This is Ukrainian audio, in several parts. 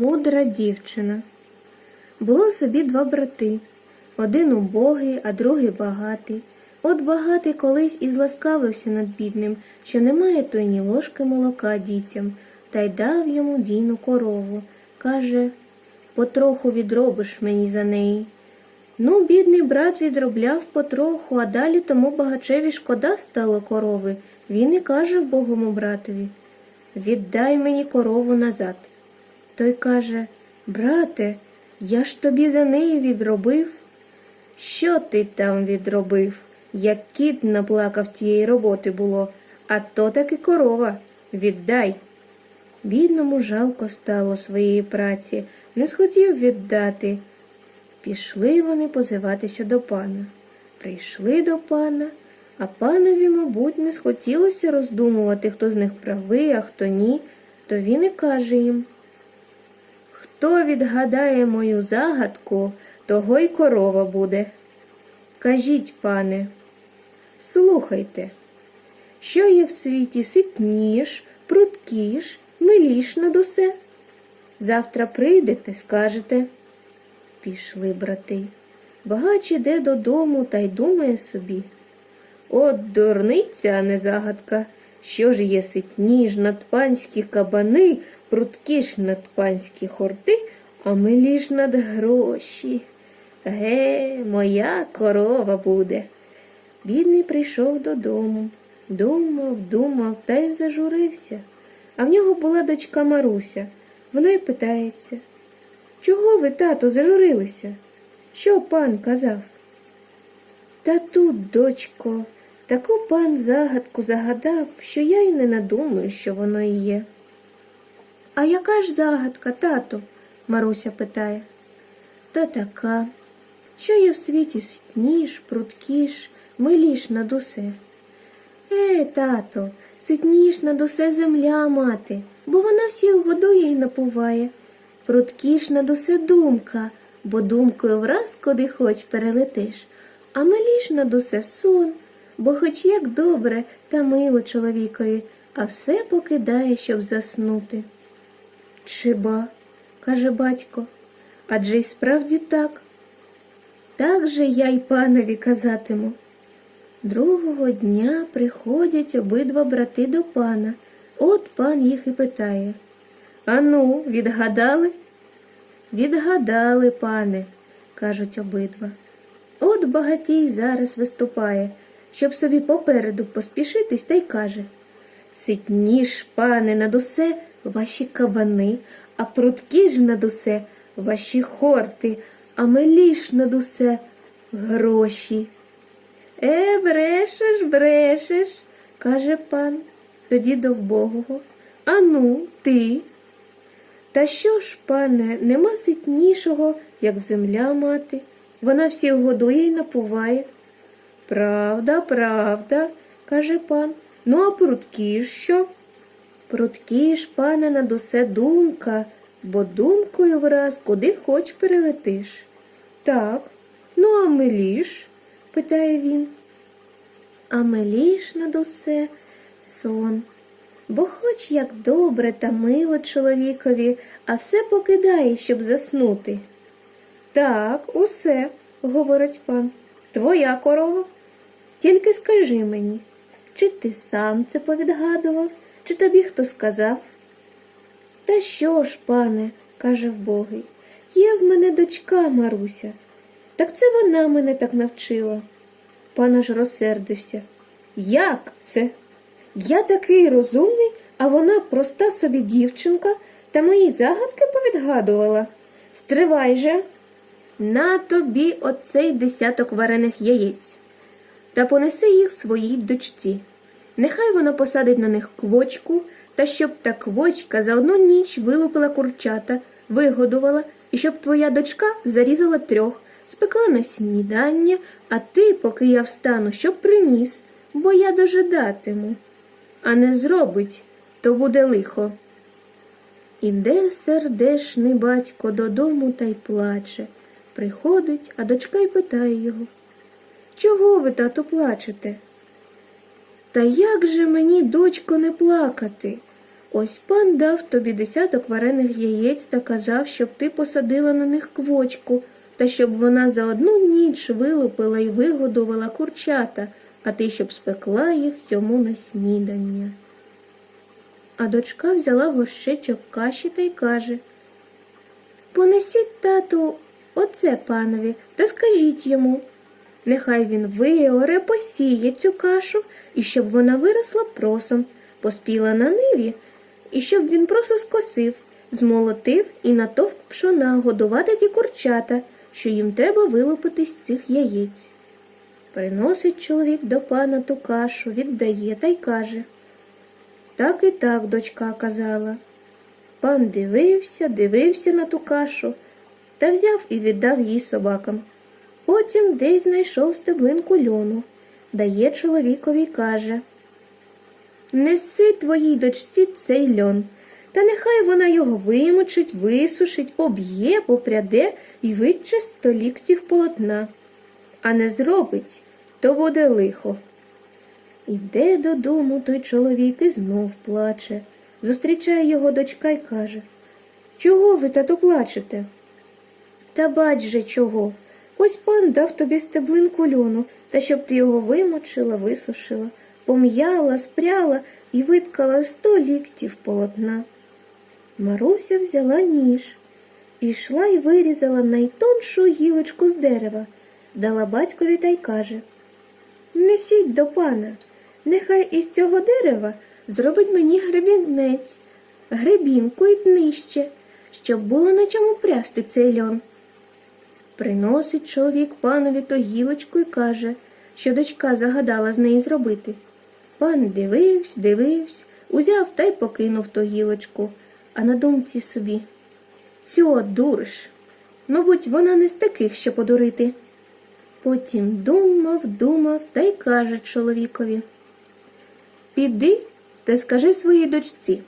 Мудра дівчина. Було собі два брати. Один убогий, а другий багатий. От багатий колись і зласкавився над бідним, що немає той ні ложки молока дітям, та й дав йому дійну корову. Каже, потроху відробиш мені за неї. Ну, бідний брат відробляв потроху, а далі тому багачеві шкода стало корови. Він і каже вбогому братові Віддай мені корову назад. Той каже Брате, я ж тобі за неї відробив. Що ти там відробив? Як кіт наплакав тієї роботи було, а то таки корова. Віддай. Бідному жалко стало своєї праці, не схотів віддати. Пішли вони позиватися до пана. Прийшли до пана, а панові, мабуть, не схотілося роздумувати, хто з них правий, а хто ні, то він і каже їм. Хто відгадає мою загадку, того й корова буде. Кажіть, пане, слухайте, що є в світі ситніш, пруткіш, миліш над усе? Завтра прийдете, скажете. Пішли брати. Багач іде додому та й думає собі. От дурниця, а не загадка. Що ж є ситніш над панські кабани, прудкіш над панські хорти, а миліш над гроші. Ге, моя корова буде. Бідний прийшов додому, думав, думав та й зажурився. А в нього була дочка Маруся. Вона й питається. Чого ви, тато, зажурилися? Що пан казав? Та тут, дочко, таку пан загадку загадав, що я й не надумаю, що воно і є. А яка ж загадка, тату? Маруся питає. Та така, що є в світі ситніш, пруткіш, миліш над усе. Е, тато, ситніш над усе земля мати, бо вона всіх годує і напуває. Пруткіш над усе думка, бо думкою враз куди хоч перелетиш, а миліш над усе сон, бо хоч як добре та мило чоловікові, а все покидає, щоб заснути. Чиба, каже батько, адже й справді так. Так же я й панові казатиму. Другого дня приходять обидва брати до пана. От пан їх і питає. Ану, відгадали? Відгадали, пане, кажуть обидва. От багатій зараз виступає, щоб собі попереду поспішитись, та й каже Ситніш, пане, над усе ваші кабани, а прудкі ж над усе ваші хорти, а миліш над усе гроші. Е, брешеш, брешеш, каже пан, тоді до вбогого. Ану, ти. Та що ж, пане, нема ситнішого, як земля мати. Вона всіх годує й напуває. Правда, правда, каже пан. Ну, а прудкі що? Прудкі ж, пане, над усе думка, бо думкою враз куди хоч перелетиш. Так, ну а миліш? питає він. А миліш над усе сон. Бо хоч як добре та мило чоловікові, а все покидає, щоб заснути. Так, усе, говорить пан, твоя корова. Тільки скажи мені, чи ти сам це повідгадував, чи тобі хто сказав? Та що ж, пане, каже вбогий, є в мене дочка Маруся. Так це вона мене так навчила. Пан аж розсердився. Як це? Я такий розумний, а вона проста собі дівчинка та мої загадки повідгадувала. Стривай же. На тобі оцей десяток варених яєць та понеси їх своїй дочці. Нехай вона посадить на них квочку, та щоб та квочка за одну ніч вилупила курчата, вигодувала, і щоб твоя дочка зарізала трьох, спекла на снідання, а ти, поки я встану, щоб приніс, бо я дожидатиму. А не зробить, то буде лихо. Іде сердешний батько додому та й плаче. Приходить, а дочка й питає його. Чого ви, тато, плачете? Та як же мені, дочко, не плакати? Ось пан дав тобі десяток варених яєць та казав, щоб ти посадила на них квочку, та щоб вона за одну ніч вилупила і вигодувала курчата, а ти щоб спекла їх йому на снідання. А дочка взяла горщичок каші та й каже Понесіть, тату, оце панові, та скажіть йому. Нехай він виоре, посіє цю кашу, і щоб вона виросла просом, поспіла на ниві, і щоб він просо скосив, змолотив і натовк пшона годувати ті курчата, що їм треба вилупити з цих яєць. Приносить чоловік до пана ту кашу, віддає та й каже. Так і так дочка казала. Пан дивився, дивився на ту кашу та взяв і віддав їй собакам. Потім десь знайшов стеблинку льону, дає чоловікові й каже Неси твоїй дочці цей льон, та нехай вона його вимочить, висушить, поб'є, попряде і витче сто ліктів полотна. А не зробить, то буде лихо. Іде додому той чоловік і знов плаче. Зустрічає його дочка й каже Чого ви, тато, плачете? Та бач же чого. Ось пан дав тобі стеблинку льону, та щоб ти його вимочила, висушила, пом'яла, спряла і виткала сто ліктів полотна. Маруся взяла ніж, і йшла й вирізала найтоншу гілочку з дерева, дала батькові та й каже Несіть до пана, нехай із цього дерева зробить мені гребінець, гребінку й днище, щоб було на чому прясти цей льон. Приносить чоловік панові то гілочку й каже, що дочка загадала з неї зробити. Пан дивився, дивився, узяв та й покинув ту гілочку, а на думці собі. Цього дуриш. Мабуть, вона не з таких, що подурити. Потім думав, думав та й каже чоловікові. Піди та скажи своїй дочці.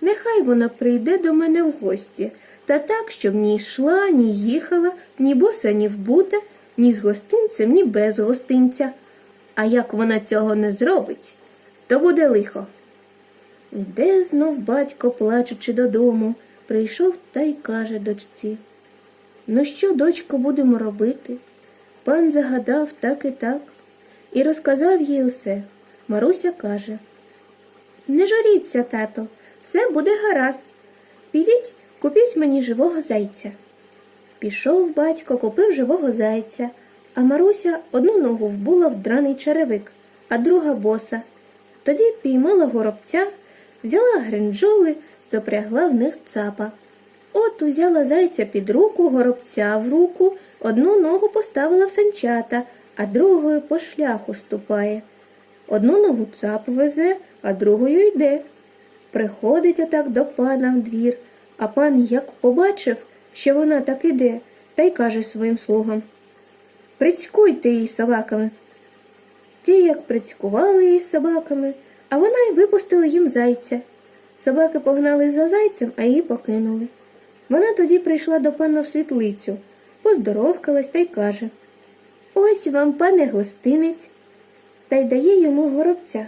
Нехай вона прийде до мене в гості, та так, щоб ні йшла, ні їхала, ні боса, ні вбута, ні з гостинцем, ні без гостинця. А як вона цього не зробить, то буде лихо. Іде знов батько, плачучи додому, прийшов та й каже дочці. Ну що, дочко, будемо робити? Пан загадав так і так, і розказав їй усе. Маруся каже Не журіться, тато, все буде гаразд. Підіть, купіть мені живого зайця. Пішов батько, купив живого зайця, а Маруся одну ногу вбула в драний черевик, а друга боса. Тоді піймала горобця, взяла гринджоли, запрягла в них цапа. От узяла зайця під руку, горобця в руку, одну ногу поставила в санчата, а другою по шляху ступає. Одну ногу цап везе, а другою йде. Приходить отак до пана в двір, а пан як побачив, що вона так іде, та й каже своїм слугам Прицькуйте її собаками. Ті, як прицькували її собаками, а вона й випустила їм зайця. Собаки погнали за зайцем, а її покинули. Вона тоді прийшла до пана в світлицю, поздоровкалась та й каже Ось вам, пане гостинець, та й дає йому горобця.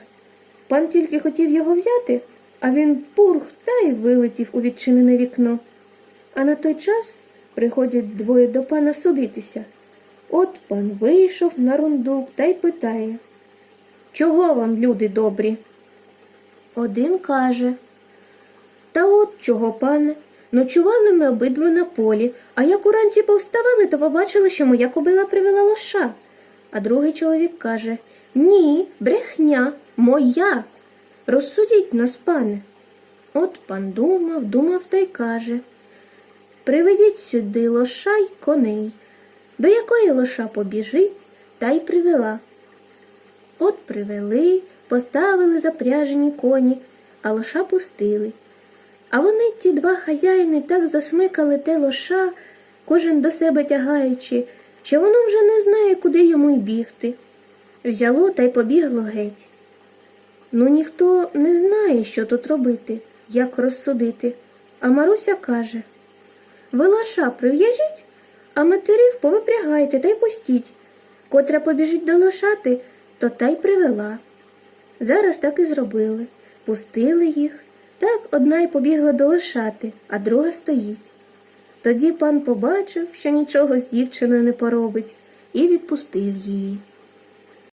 Пан тільки хотів його взяти, а він пурх та й вилетів у відчинене вікно. А на той час приходять двоє до пана судитися. От пан вийшов на рундук та й питає Чого вам, люди добрі? Один каже Та от чого, пане? Ночували ми обидва на полі, а як уранці повставали, то побачили, що моя кобила привела лоша. А другий чоловік каже Ні, брехня, моя. Розсудіть нас, пане. От пан думав, думав та й каже Приведіть сюди лоша й коней, до якої лоша побіжить, та й привела. От привели, поставили запряжені коні, а лоша пустили. А вони, ті два хазяїни, так засмикали те лоша, кожен до себе тягаючи, що воно вже не знає, куди йому й бігти. Взяло та й побігло геть. Ну, ніхто не знає, що тут робити, як розсудити. А Маруся каже Ви лоша прив'яжіть, а матерів повипрягайте та й пустіть. Котра побіжить до лошати, то та й привела. Зараз так і зробили. Пустили їх, Так одна й побігла до лошати, а друга стоїть. Тоді пан побачив, що нічого з дівчиною не поробить, і відпустив її.